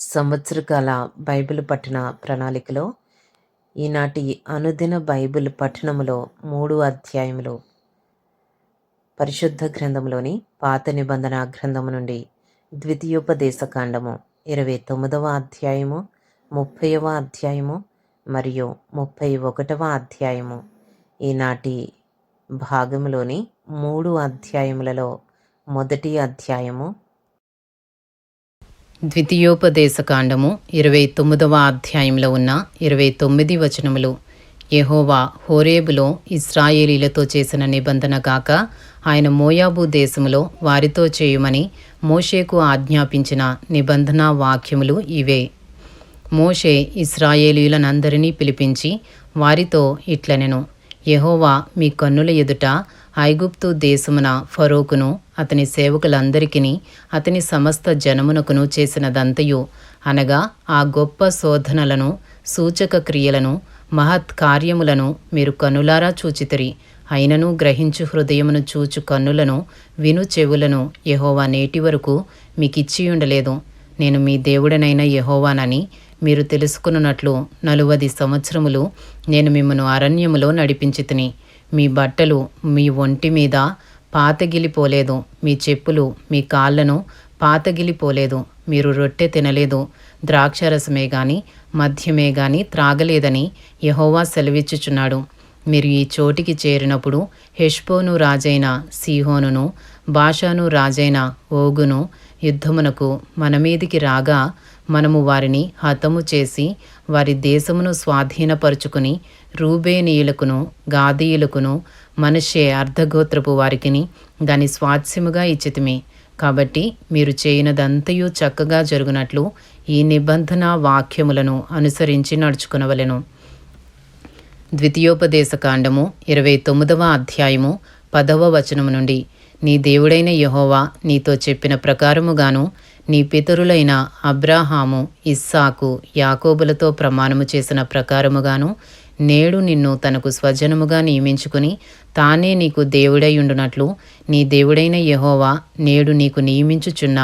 సంవత్సరకాల Bible పఠన ప్రణాళికలో ఈనాటి అనుదిన బైబిల్ పఠనములో మూడు అధ్యాయములు. పరిశుద్ధ గ్రంథంలోని పాత నిబంధన గ్రంథము నుండి ద్వితీయోపదేశ కాండము ఇరవై తొమ్మిదవ అధ్యాయము ముప్పైవ అధ్యాయము మరియు ముప్పై ఒకటవ అధ్యాయము ఈనాటి భాగంలోని మూడు అధ్యాయములలో మొదటి అధ్యాయము ద్వితీయోపదేశకాండము ఇరవై తొమ్మిదవ అధ్యాయంలో ఉన్న ఇరవై తొమ్మిది వచనములు. యహోవా హోరేబులో ఇస్రాయేలీలతో చేసిన నిబంధన కాక ఆయన మోయాబు దేశములో వారితో చేయుమని మోషేకు ఆజ్ఞాపించిన నిబంధన వాక్యములు ఇవే. మోషే ఇస్రాయేలీలనందరినీ పిలిపించి వారితో ఇట్లనెను యహోవా మీ కన్నుల ఎదుట ఐగుప్తు దేశమున ఫరోకును అతని సేవకులందరికీ అతని సమస్త జనమునకును చేసినదంతయు. అనగా ఆ గొప్ప శోధనలను సూచక క్రియలను మహత్ కార్యములను మీరు కనులారా చూచితిరి. అయినను గ్రహించు హృదయమును చూచు కన్నులను విను చెవులను యహోవా నేటి వరకు మీకిచ్చి ఉండలేదు నేను మీ దేవుడనైన యహోవానని మీరు తెలుసుకున్నట్లు నలువది సంవత్సరములు నేను మిమ్మను అరణ్యములో నడిపించితిని. మీ బట్టలు మీ ఒంటి మీద పాతగిలిపోలేదు. మీ చెప్పులు మీ కాళ్ళను పాతగిలిపోలేదు. మీరు రొట్టె తినలేదు. ద్రాక్షరసమే గాని మద్యమే గాని త్రాగలేదని యహోవా సెలవిచ్చుచున్నాడు. మీరు ఈ చోటికి చేరినప్పుడు హెష్బోను రాజైన సీహోనును బాషాను రాజైన ఓగును యుద్ధమునకు మన మీదికి రాగా మనము వారిని హతము చేసి వారి దేశమును స్వాధీనపరుచుకుని రూబేనీయులకును గాదీయులకును మనషే అర్ధగోత్రపు వారికిని దాని స్వాస్యముగా ఇచ్చితిమి. కాబట్టి మీరు చేయనదంతయు చక్కగా జరుగునట్లు ఈ నిబంధన వాక్యములను అనుసరించి నడుచుకునవలెను. ద్వితీయోపదేశ కాండము ఇరవై తొమ్మిదవ అధ్యాయము పదవ వచనము నుండి నీ దేవుడైన యహోవా నీతో చెప్పిన ప్రకారముగాను నీ పితరులైన అబ్రాహాము ఇస్సాకు యాకోబులతో ప్రమాణము చేసిన ప్రకారముగాను నేడు నిన్ను తనకు స్వజనముగా నియమించుకుని తానే నీకు దేవుడై ఉండునట్లు నీ దేవుడైన యహోవా నేడు నీకు నియమించుచున్న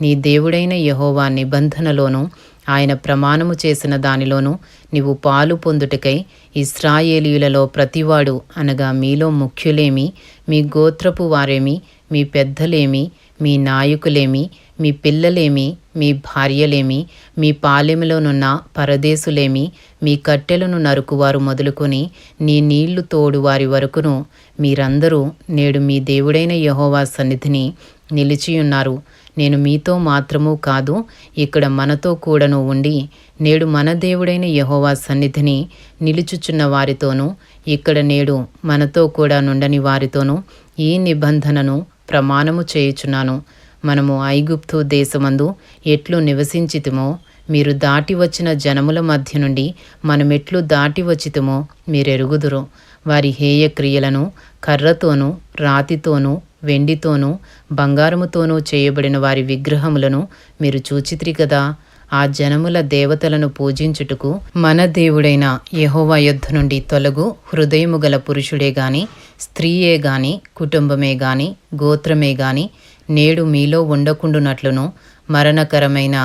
నీ దేవుడైన యహోవా నిబంధనలోను ఆయన ప్రమాణము చేసిన దానిలోనూ నీవు పాలు పొందుటకై ఇస్రాయేలీయులలో ప్రతివాడు అనగా మీలో ముఖ్యులేమి మీ గోత్రపు వారేమి మీ పెద్దలేమి మీ నాయకులేమి మీ పిల్లలేమి మీ భార్యలేమి మీ పాలెములోనున్న పరదేశులేమి మీ కట్టెలను నరుకువారు మొదలుకొని నీ నీళ్ళు తోడు వారి వరకును మీరందరూ నేడు మీ దేవుడైన యహోవా సన్నిధిని నిలిచియున్నారు. నేను మీతో మాత్రము కాదు ఇక్కడ మనతో కూడాను ఉండి నేడు మన దేవుడైన యహోవా సన్నిధిని నిలుచుచున్న వారితోనూ ఇక్కడ నేడు మనతో కూడా నుండని వారితోనూ ఈ నిబంధనను ప్రమాణము చేయుచున్నాను. మనము ఐగుప్తు దేశమందు ఎట్లు నివసించితిమో మీరు దాటి వచ్చిన జనముల మధ్య నుండి మనమెట్లు దాటి వచ్చితమో మీరెరుగుదురు. వారి హేయక్రియలను కర్రతోనూ రాతితోనూ వెండితోనూ బంగారముతోనూ చేయబడిన వారి విగ్రహములను మీరు చూచిత్రి కదా. ఆ జనముల దేవతలను పూజించుటకు మన దేవుడైన యహోవా యొద్ధ నుండి తొలగు హృదయము గల పురుషుడే గాని స్త్రీయే గాని కుటుంబమే గాని గోత్రమే గాని నేడు మీలో ఉండకుండునట్లును మరణకరమైన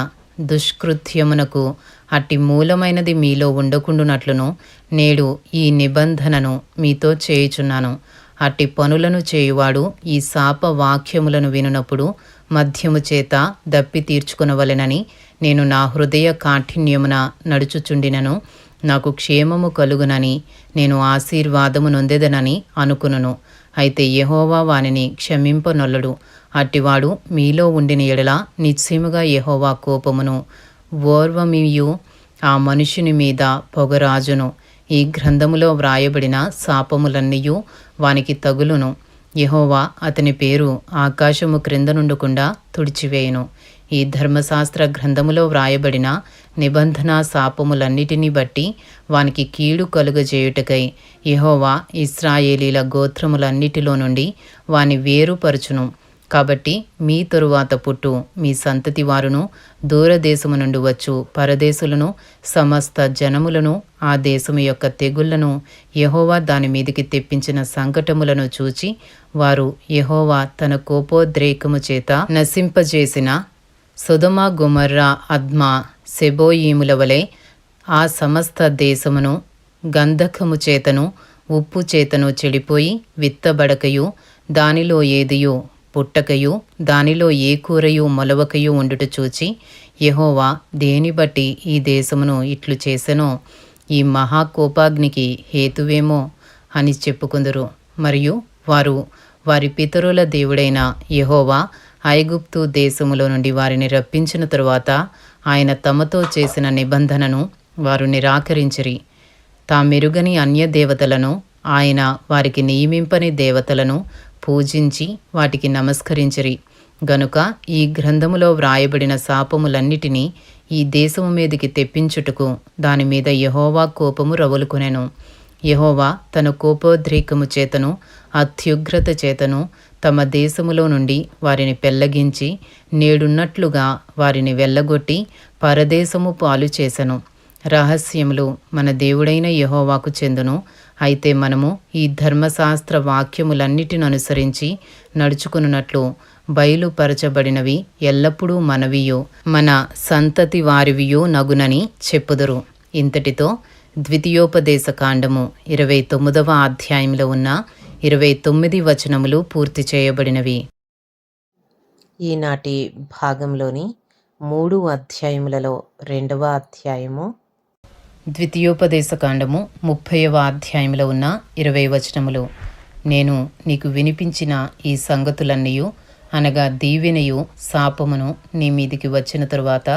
దుష్కృత్యమునకు అట్టి మూలమైనది మీలో ఉండకుండునట్లును. నేడు ఈ నిబంధనను మీతో చేయుచున్నాను. అట్టి పనులను చేయువాడు ఈ శాప వాక్యములను వినునప్పుడు మధ్యము చేత దప్పి తీర్చుకునవలెనని నేను నా హృదయ కాఠిన్యమున నడుచుచుండినను. నాకు క్షేమము కలుగునని నేను ఆశీర్వాదము నొందెదనని అనుకును అయితే యహోవా వానిని క్షమింపనొల్లడు. అట్టివాడు మీలో ఉండిన ఎడల నిశ్చయముగా యహోవా కోపమును ఓర్వమియు ఆ మనుషుని మీద పొగరాజును. ఈ గ్రంథములో వ్రాయబడిన శాపములన్నీయు వానికి తగులును. యహోవా అతని పేరు ఆకాశము క్రింద నుండకుండా తుడిచివేయును. ఈ ధర్మశాస్త్ర గ్రంథములో వ్రాయబడిన నిబంధన శాపములన్నిటినీ బట్టి వానికి కీడు కలుగజేయుటకై యహోవా ఇస్రాయేలీల గోత్రములన్నిటిలో నుండి వాని వేరుపరచును. కాబట్టి మీ తరువాత పుట్టు మీ సంతతి వారును దూరదేశము నుండి వచ్చు. పరదేశులను సమస్త జనములను ఆ దేశము యొక్క తెగుళ్ళను యహోవా దాని మీదికి తెప్పించిన సంకటములను చూచి వారు యహోవా తన కోపోద్రేకము చేత నశింపజేసిన సుధమ గుమర్రా అద్మా సెబోయీముల వలె ఆ సమస్త దేశమును గంధకము చేతను ఉప్పు చేతను చెడిపోయి విత్తబడకయు దానిలో ఏదియో పుట్టకయు దానిలో ఏ కూరయు మొలవకయు ఉండుట చూచి యహోవా దేని బట్టి ఈ దేశమును ఇట్లు చేసెనో ఈ మహాకోపాగ్నికి హేతువేమో అని చెప్పుకుందరు. మరియు వారు వారి పితరుల దేవుడైన యహోవా ఐగుప్తు దేశములో నుండి వారిని రప్పించిన తరువాత ఆయన తమతో చేసిన నిబంధనను వారు నిరాకరించిరి. తామెరుగని అన్య దేవతలను ఆయన వారికి నియమింపని దేవతలను పూజించి వాటికి నమస్కరించిరి. గనుక ఈ గ్రంథములో వ్రాయబడిన శాపములన్నిటినీ ఈ దేశము మీదికి తెప్పించుటకు దాని మీద యహోవా కోపము రవులుకొనెను యహోవా తన కోపోద్రేకము చేతను అత్యుగ్రత చేతను తమ దేశములో నుండి వారిని పెల్లగించి నేడున్నట్లుగా వారిని వెళ్ళగొట్టి పరదేశము పాలు చేసెను. రహస్యములు మన దేవుడైన యహోవాకు చెందును. అయితే మనము ఈ ధర్మశాస్త్ర వాక్యములన్నిటిని అనుసరించి నడుచుకున్నట్లు బయలుపరచబడినవి ఎల్లప్పుడూ మనవియో మన సంతతి వారివియో నగునని చెప్పుదురు. ఇంతటితో ద్వితీయోపదేశ కాండము ఇరవై తొమ్మిదవ అధ్యాయంలో ఉన్న ఇరవై తొమ్మిది వచనములు పూర్తి చేయబడినవి. ఈనాటి భాగంలోని మూడు అధ్యాయములలో రెండవ అధ్యాయము ద్వితీయోపదేశ కాండము ముప్పైవ అధ్యాయంలో ఉన్న ఇరవై వచనములు. నేను నీకు వినిపించిన ఈ సంగతులన్నయూ అనగా దీవెనయు శాపమును నీ మీదికి వచ్చిన తరువాత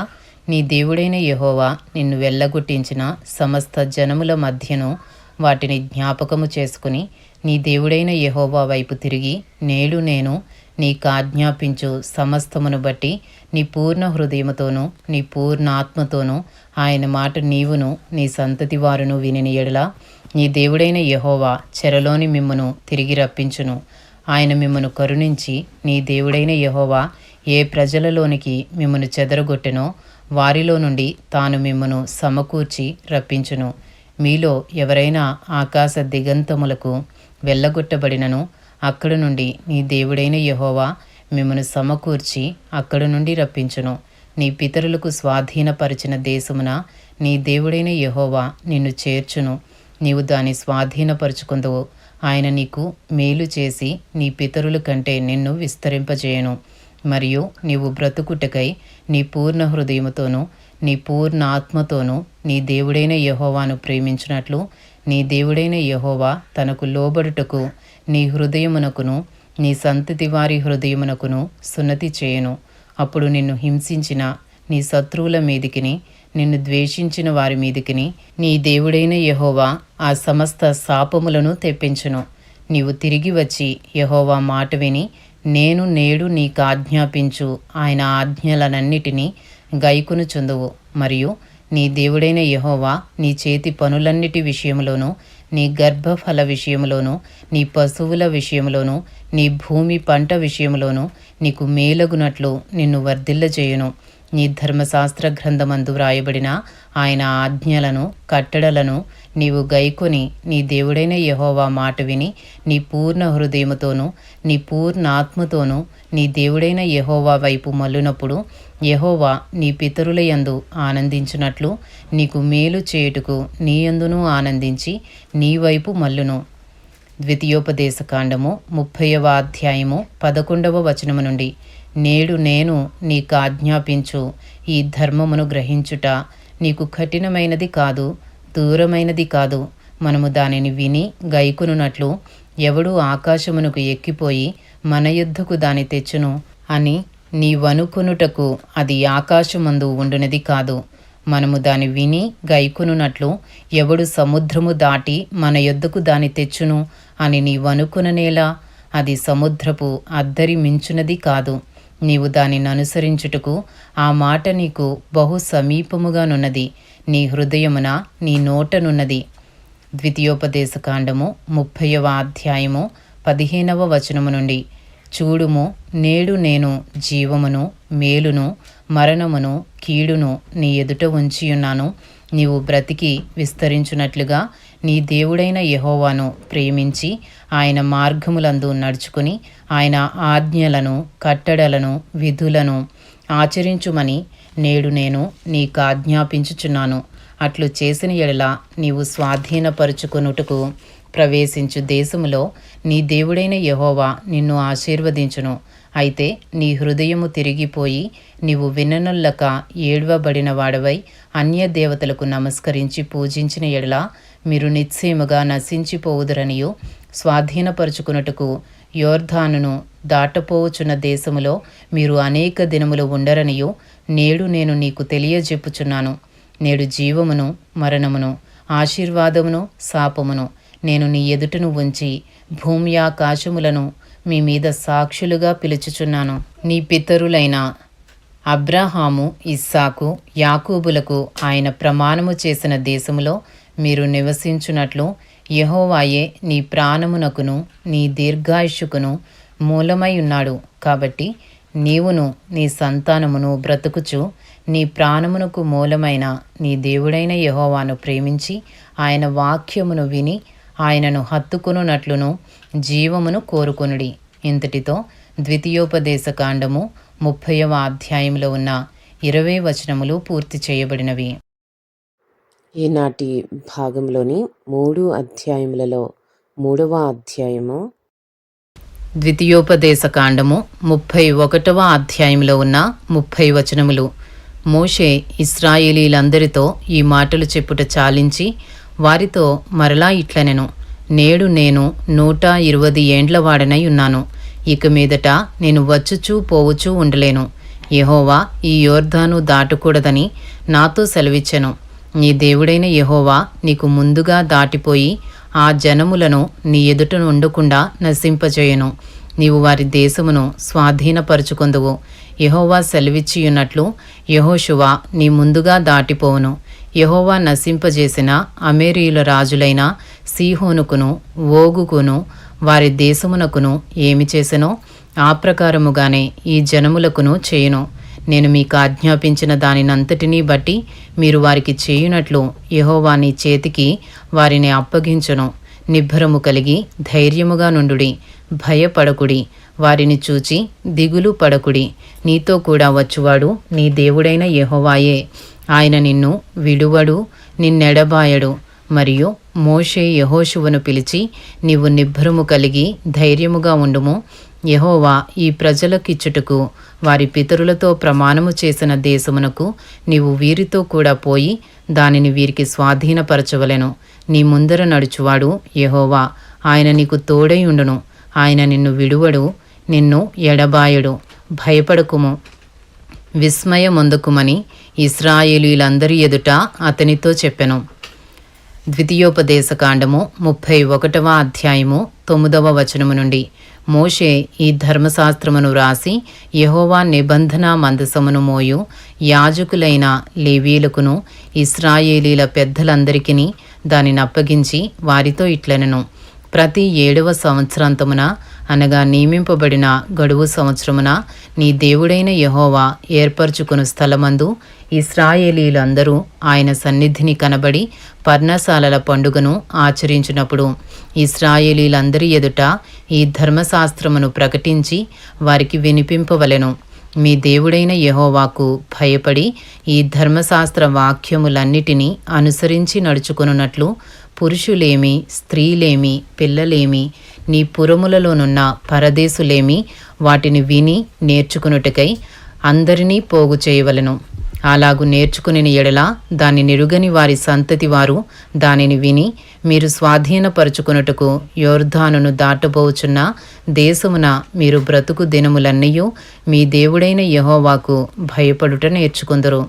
నీ దేవుడైన యహోవా నిన్ను వెళ్ళగొట్టించిన సమస్త జనముల మధ్యను వాటిని జ్ఞాపకము చేసుకుని నీ దేవుడైన యహోవా వైపు తిరిగి నేడు నేను నీకాజ్ఞాపించు సమస్తమును బట్టి నీ పూర్ణ హృదయముతోనూ నీ పూర్ణ ఆత్మతోనూ ఆయన మాట నీవును నీ సంతతి వారును వినిని ఎడల నీ దేవుడైన యహోవా చెరలోని మిమ్మను తిరిగి రప్పించును. ఆయన మిమ్మను కరుణించి నీ దేవుడైన యహోవా ఏ ప్రజలలోనికి మిమ్మను చెదరగొట్టెనో వారిలో నుండి తాను మిమ్మను సమకూర్చి రప్పించును. మీలో ఎవరైనా ఆకాశ దిగంతములకు వెళ్ళగొట్టబడినను అక్కడ నుండి నీ దేవుడైన యహోవా మిమ్మను సమకూర్చి అక్కడ నుండి రప్పించును. నీ పితరులకు స్వాధీనపరిచిన దేశమున నీ దేవుడైన యహోవా నిన్ను చేర్చును. నీవు దాన్ని స్వాధీనపరుచుకుందువు. ఆయన నీకు మేలు చేసి నీ పితరుల కంటే నిన్ను విస్తరింపజేయను. మరియు నీవు బ్రతుకుటకై నీ పూర్ణ హృదయముతోనూ నీ పూర్ణ ఆత్మతోనూ నీ దేవుడైన యహోవాను ప్రేమించినట్లు నీ దేవుడైన యహోవా తనకు లోబడుటకు నీ హృదయమునకును నీ సంతతి వారి హృదయమునకును సున్నతి చేయను. అప్పుడు నిన్ను హింసించిన నీ శత్రువుల మీదికిని నిన్ను ద్వేషించిన వారి మీదికిని నీ దేవుడైన యహోవా ఆ సమస్త శాపములను తెప్పించును. నీవు తిరిగి వచ్చి యహోవా మాట విని నేను నేడు నీకు ఆజ్ఞాపించు. ఆయన ఆజ్ఞలనన్నిటినీ గైకును చుందువు మరియు నీ దేవుడైన యహోవా నీ చేతి పనులన్నిటి విషయంలోనూ నీ గర్భఫల విషయంలోనూ నీ పశువుల విషయంలోనూ నీ భూమి పంట విషయంలోనూ నీకు మేలగునట్లు నిన్ను వర్ధిల్లజేయును. నీ ధర్మశాస్త్ర గ్రంథమందు వ్రాయబడిన ఆయన ఆజ్ఞలను కట్టడలను నీవు గైకొని నీ దేవుడైన యహోవా మాట విని నీ పూర్ణ హృదయముతోనూ నీ పూర్ణాత్మతోనూ నీ దేవుడైన యహోవా వైపు మల్లునప్పుడు యహోవా నీ పితరుల యందు ఆనందించినట్లు నీకు మేలు చేయుటకు నీయందును ఆనందించి నీ వైపు మల్లును ద్వితీయోపదేశ కాండము ముప్పైవ అధ్యాయము పదకొండవ వచనము నుండి నేడు నేను నీకు ఆజ్ఞాపించు ఈ ధర్మమును గ్రహించుట నీకు కఠినమైనది కాదు దూరమైనది కాదు. మనము దానిని విని గైకునున్నట్లు ఎవడు ఆకాశమునకు ఎక్కిపోయి మన యుద్ధకు దాని తెచ్చును అని నీవనుకొనుటకు అది ఆకాశమందు ఉండునది కాదు. మనము దాని విని గైకొనున్నట్లు ఎవడు సముద్రము దాటి మన యొద్దకు దాని తెచ్చును అని నీవనుకుననేలా అది సముద్రపు అద్దరి మించునది కాదు. నీవు దానిని అనుసరించుటకు ఆ మాట నీకు బహు సమీపముగానున్నది. నీ హృదయమున నీ నోటనున్నది. ద్వితీయోపదేశ కాండము ముప్పైవ అధ్యాయము పదిహేనవ వచనము నుండి. చూడుము నేడు నేను జీవమును మేలును మరణమును కీడును నీ ఎదుట ఉంచియున్నాను. నీవు బ్రతికి విస్తరించున్నట్లుగా నీ దేవుడైన యహోవాను ప్రేమించి ఆయన మార్గములందు నడుచుకుని ఆయన ఆజ్ఞలను కట్టడలను విధులను ఆచరించుమని నేడు నేను నీకు ఆజ్ఞాపించుచున్నాను. అట్లు చేసిన ఎడల నీవు స్వాధీనపరుచుకొనుటకు ప్రవేశించు దేశములో నీ దేవుడైన యహోవా నిన్ను ఆశీర్వదించును. అయితే నీ హృదయము తిరిగిపోయి నీవు విననుల్లక ఏడవబడిన వాడవై అన్య దేవతలకు నమస్కరించి పూజించిన ఎడల మీరు నిశ్చయముగా నశించిపోవుదురనియు స్వాధీనపరుచుకున్నట్టుకు యోర్ధానును దాటపోవచున్న దేశములో మీరు అనేక దినములు ఉండరనియు నేడు నేను నీకు తెలియజెప్పుచున్నాను. నేడు జీవమును మరణమును ఆశీర్వాదమును శాపమును నేను నీ ఎదుటను ఉంచి భూమి ఆకాశములను మీ మీద సాక్షులుగా పిలుచుచున్నాను. నీ పితరులైన అబ్రహాము ఇస్సాకు యాకూబులకు ఆయన ప్రమాణము చేసిన దేశములో మీరు నివసించున్నట్లు యహోవాయే నీ ప్రాణమునకును నీ దీర్ఘాయుషుకును మూలమై ఉన్నాడు కాబట్టి నీవును నీ సంతానమును బ్రతుకుచు నీ ప్రాణమునకు మూలమైన నీ దేవుడైన యహోవాను ప్రేమించి ఆయన వాక్యమును విని ఆయనను హత్తుకొనున్నట్లును జీవమును కోరుకొనుడి. ఇంతటితో ద్వితీయోపదేశ కాండము ముప్పైవ అధ్యాయంలో ఉన్న ఇరవై వచనములు పూర్తి చేయబడినవి. ఈనాటి భాగంలోని మూడు అధ్యాయములలో మూడవ అధ్యాయము ద్వితీయోపదేశ కాండము ముప్పై ఒకటవ అధ్యాయంలో ఉన్న ముప్పై వచనములు. మోషే ఇస్రాయేలీలందరితో ఈ మాటలు చెప్పుట చాలించి వారితో మరలా ఇట్లనెను నేడు నేను నూట ఇరవది ఏండ్ల వాడనై ఉన్నాను. ఇక మీదట నేను వచ్చుచూ పోవుచూ ఉండలేను. యహోవా ఈ యోర్ధాను దాటకూడదని నాతో సెలవిచ్చెను. నీ దేవుడైన యహోవా నీకు ముందుగా దాటిపోయి ఆ జనములను నీ ఎదుట ఉండకుండా నశింపజేయను. నీవు వారి దేశమును స్వాధీనపరుచుకొందువు. యహోవా సెలవిచ్చియున్నట్లు యహోశువ నీ ముందుగా దాటిపోవును. యహోవా నశింపజేసిన అమెరియుల రాజులైన సీహోనుకును ఓగుకును వారి దేశమునకును ఏమి చేసెనో ఆ ప్రకారముగానే ఈ జనములకును చేయును. నేను మీకు ఆజ్ఞాపించిన దానినంతటినీ బట్టి మీరు వారికి చేయునట్లు యహోవాని నీ చేతికి వారిని అప్పగించును. నిబ్బరము కలిగి ధైర్యముగా నుండుడి భయపడకుడి వారిని చూచి దిగులు పడకుడి. నీతో కూడా వచ్చువాడు నీ దేవుడైన యహోవాయే. ఆయన నిన్ను విడువడు నిన్నెడబాయడు. మరియు మోషే యహోషువను పిలిచి నీవు నిబ్బరము కలిగి ధైర్యముగా ఉండుము యహోవా ఈ ప్రజలకిచ్చుటకు వారి పితరులతో ప్రమాణము చేసిన దేశమునకు నీవు వీరితో కూడా పోయి దానిని వీరికి స్వాధీనపరచవలెను. నీ ముందర నడుచువాడు యహోవా. ఆయన నీకు తోడై ఉండును. ఆయన నిన్ను విడువడు. నిన్ను ఎడబాయడు. భయపడకుము. విస్మయమొందుకుమని ఇస్రాయేలీలందరి ఎదుట అతనితో చెప్పెను. ద్వితీయోపదేశకాండము ముప్పై ఒకటవ అధ్యాయము తొమ్మిదవ వచనము నుండి. మోషే ఈ ధర్మశాస్త్రమును వ్రాసి యహోవా నిబంధన మందసమును మోయు. యాజకులైన లేవీలకును ఇస్రాయేలీల పెద్దలందరికీ దానిని అప్పగించి వారితో ఇట్లనను. ప్రతి ఏడవ సంవత్సరాంతమున అనగా నియమింపబడిన గడువు సంవత్సరమున నీ దేవుడైన యహోవా ఏర్పరచుకుని స్థలమందు ఇస్రాయేలీలందరూ ఆయన సన్నిధిని కనబడి పర్ణశాలల పండుగను ఆచరించినప్పుడు ఇస్రాయేలీలందరి ఎదుట ఈ ధర్మశాస్త్రమును ప్రకటించి వారికి వినిపింపవలెను. మీ దేవుడైన యహోవాకు భయపడి ఈ ధర్మశాస్త్ర వాక్యములన్నిటినీ అనుసరించి నడుచుకున్నట్లు పురుషులేమి స్త్రీలేమి పిల్లలేమి నీ పురములలోనున్న పరదేశులేమి వాటిని విని నేర్చుకునుటకై అందరినీ పోగు చేయవలెను. అలాగు నేర్చుకుని ఎడల దాని నిరుగని వారి సంతతి వారు దానిని విని మీరు స్వాధీనపరుచుకున్నటకు యోర్ధానును దాటబోచున్న దేశమున మీరు బ్రతుకు దినములన్నయూ మీ దేవుడైన యహోవాకు భయపడుట నేర్చుకుందరు.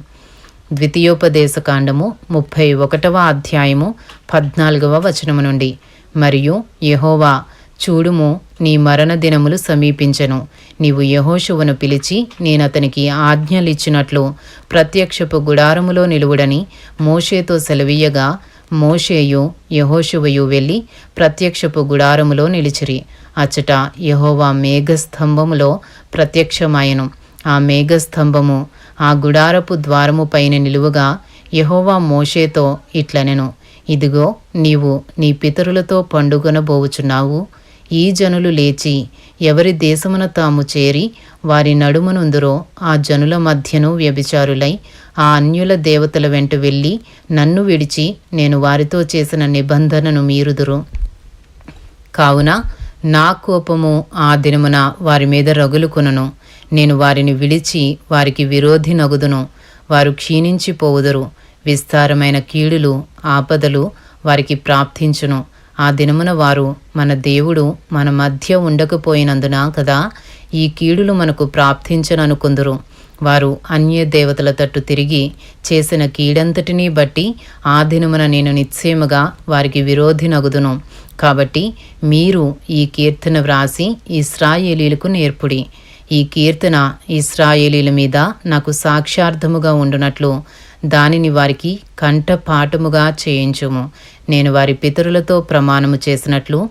ద్వితీయోపదేశకాండము ముప్పై ఒకటవ అధ్యాయము పద్నాలుగవ వచనము నుండి. మరియు యహోవా చూడుము నీ మరణ దినములు సమీపించెను. నీవు యహోశువను పిలిచి నేనతనికి ఆజ్ఞలిచ్చినట్లు ప్రత్యక్షపు గుడారములో నిలువుడని మోషేతో సెలవీయగా మోషేయు యహోషువయు వెళ్ళి ప్రత్యక్షపు గుడారములో నిలిచిరి. అచ్చట యహోవా మేఘస్తంభములో ప్రత్యక్షమాయను. ఆ మేఘస్తంభము ఆ గుడారపు ద్వారము పైన నిలువగా యహోవా మోషేతో ఇట్లనెను. ఇదిగో నీవు నీ పితరులతో పండుగనబోవుచున్నావు. ఈ జనులు లేచి ఎవరి దేశమున తాము చేరి వారి నడుమనుందురో ఆ జనుల మధ్యను వ్యభిచారులై ఆ అన్యుల దేవతల వెంట వెళ్ళి నన్ను విడిచి నేను వారితో చేసిన నిబంధనను మీరుదురు. కావున నా కోపము ఆ దినమున వారి మీద రగులుకొనును. నేను వారిని విడిచి వారికి విరోధి నగుదును. వారు క్షీణించిపోవుదురు. విస్తారమైన కీడులు ఆపదలు వారికి ప్రాప్తించును. ఆ దినమున వారు మన దేవుడు మన మధ్య ఉండకపోయినందున కదా ఈ కీడులు మనకు ప్రాప్తించననుకుందురు. వారు అన్య దేవతల తట్టు తిరిగి చేసిన కీడంతటినీ బట్టి ఆ దినమున నేను నిశ్చయముగా వారికి విరోధి నగుదును కాబట్టి మీరు ఈ కీర్తన వ్రాసి ఇస్రాయేలీలకు నేర్పుడి. ఈ కీర్తన ఇస్రాయేలీల మీద నాకు సాక్ష్యార్థముగా ఉండునట్లు దానిని వారికి కంఠపాఠముగా చేయించుము. నేను వారి పితరులతో ప్రమాణము చేసినట్లు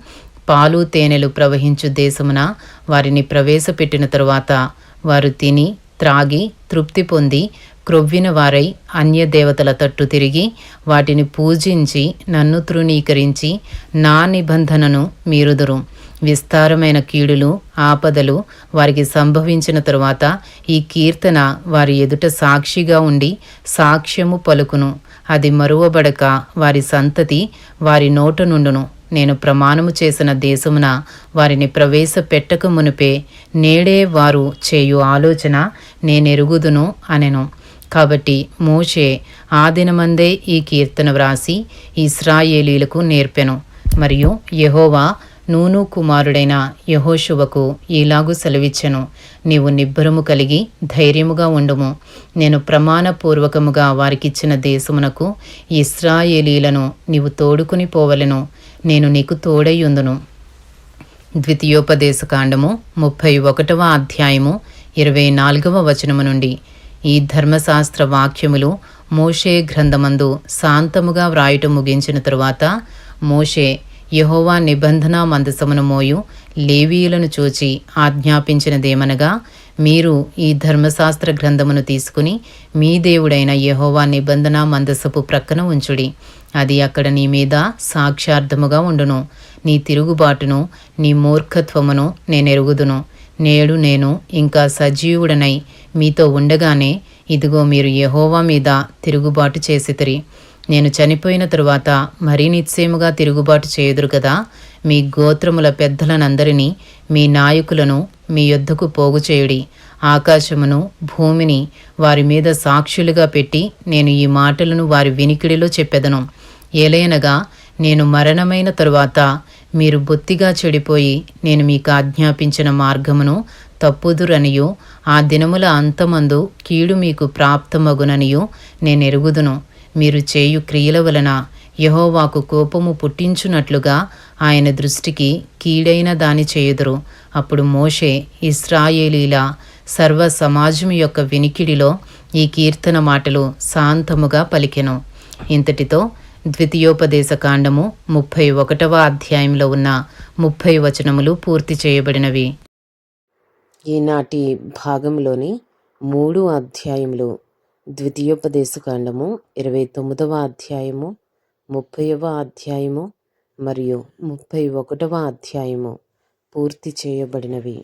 పాలు తేనెలు ప్రవహించు దేశమున వారిని ప్రవేశపెట్టిన తరువాత వారు తిని త్రాగి తృప్తి పొంది క్రొవ్విన వారై అన్య దేవతల తట్టు తిరిగి వాటిని పూజించి నన్ను తృణీకరించి నా నిబంధనను మీరుదురు. విస్తారమైన కీడులు ఆపదలు వారికి సంభవించిన తరువాత ఈ కీర్తన వారి ఎదుట సాక్షిగా ఉండి సాక్ష్యము పలుకును. అది మరువబడక వారి సంతతి వారి నోట నుండును. నేను ప్రమాణము చేసిన దేశమున వారిని ప్రవేశపెట్టక మునిపే నేడే వారు చేయు ఆలోచన నేనెరుగుదును అనెను. కాబట్టి మోషే ఆ దినమందే ఈ కీర్తన వ్రాసి ఇస్రాయేలీలకు నేర్పెను. మరియు యహోవా నూను కుమారుడైన యహోశువకు ఈలాగు సెలవిచ్చెను. నీవు నిబ్బరము కలిగి ధైర్యముగా ఉండుము. నేను ప్రమాణపూర్వకముగా వారికిచ్చిన దేశమునకు ఇస్రాయేలీలను నీవు తోడుకుని పోవలెను. నేను నీకు తోడయ్యుందును. ద్వితీయోపదేశకాండము ముప్పై ఒకటవ అధ్యాయము ఇరవై నాలుగవ వచనము నుండి. ఈ ధర్మశాస్త్ర వాక్యములు మోషే గ్రంథమందు శాంతముగా వ్రాయటం ముగించిన తరువాత మోషే యహోవా నిబంధన మందసమును మోయు లేవీయులను చూచి ఆజ్ఞాపించినదేమనగా మీరు ఈ ధర్మశాస్త్ర గ్రంథమును తీసుకుని మీ దేవుడైన యహోవా నిబంధన మందసపు ప్రక్కన ఉంచుడి. అది అక్కడ నీ మీద సాక్ష్యార్థముగా ఉండును. నీ తిరుగుబాటును నీ మూర్ఖత్వమును నేనెరుగుదును. నేడు నేను ఇంకా సజీవుడనై మీతో ఉండగానే ఇదిగో మీరు యహోవా మీద తిరుగుబాటు చేసితిరి. నేను చనిపోయిన తరువాత మరీ నిశ్చయముగా తిరుగుబాటు చేయుదురు కదా. మీ గోత్రముల పెద్దలనందరినీ మీ నాయకులను మీ యొద్దకు పోగు చేయుడి. ఆకాశమును భూమిని వారి మీద సాక్షులుగా పెట్టి నేను ఈ మాటలను వారి వినికిడిలో చెప్పెదను. ఏలైనగా నేను మరణమైన తరువాత మీరు బొత్తిగా చెడిపోయి నేను మీకు ఆజ్ఞాపించిన మార్గమును తప్పుదురనియు ఆ దినముల అంతమందు కీడు మీకు ప్రాప్తమగుననియు నేను ఎరుగుదును. మీరు చేయు క్రియల వలన యహోవాకు కోపము పుట్టించున్నట్లుగా ఆయన దృష్టికి కీడైన దాని చేయుదురు. అప్పుడు మోషే ఇస్రాయేలీల సర్వ సమాజం యొక్క వినికిడిలో ఈ కీర్తన మాటలు శాంతముగా పలికెను. ఇంతటితో ద్వితీయోపదేశ కాండము ముప్పై ఒకటవ అధ్యాయంలో ఉన్న ముప్పై వచనములు పూర్తి చేయబడినవి. ఈనాటి భాగంలోని మూడు అధ్యాయములు ద్వితీయోపదేశకాండము ఇరవై తొమ్మిదవ అధ్యాయము ముప్పైవ అధ్యాయము మరియు ముప్పై ఒకటవ అధ్యాయము పూర్తి చేయబడినవి.